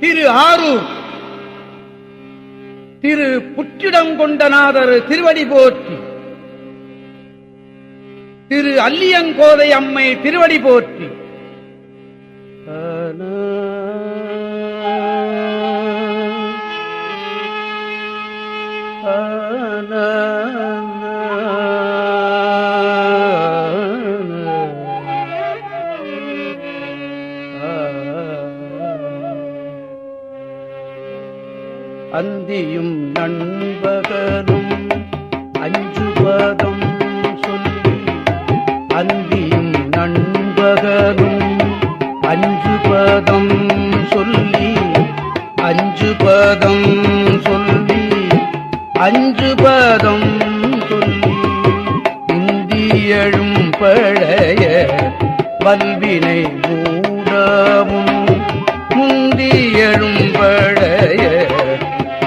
திரு ஆரூர். திரு புற்றிடம் கொண்டநாதர் திருவடி போற்றி. திரு அல்லியங்கோதை அம்மை திருவடி போற்றி. அந்தியும் நண்பகலும் அஞ்சுபதம் சொல்லி அந்தியும் நண்பகலும் அஞ்சுபதம் சொல்லி அஞ்சுபதம் சொல்லி அஞ்சுபதம் சொல்லி இந்தியழும் பழைய பல்வினை மூடமும் முந்தியழும் பழைய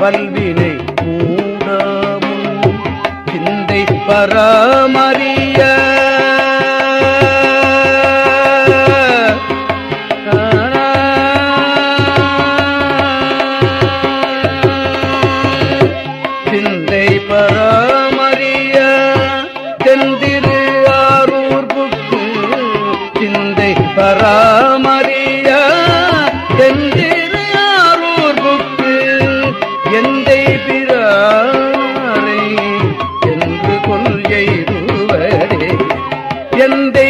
வல்வினை மூடமும் சிந்தை பராமரிய. சிந்தை பராமரிய. தெந்திரு ஆரூர் புக்கு சிந்தை பரா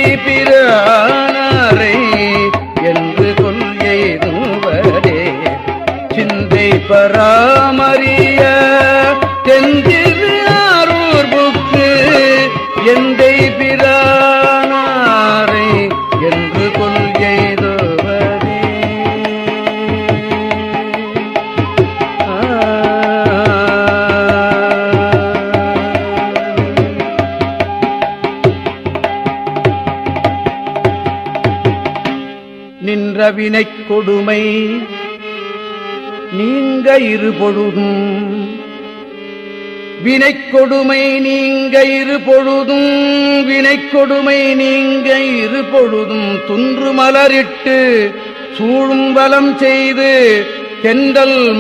எந்தை என்று கொள்கை கொள்கைருவரே சிந்தை பராமரியா நின்ற வினைக் கொடுமை நீங்க இருபொழுதும். வினைக் கொடுமை நீங்க இரு பொழுதும் வினைக் கொடுமை நீங்க இரு பொழுதும் துன்று மலரிட்டு சூழும் வலம் செய்து தென்றல்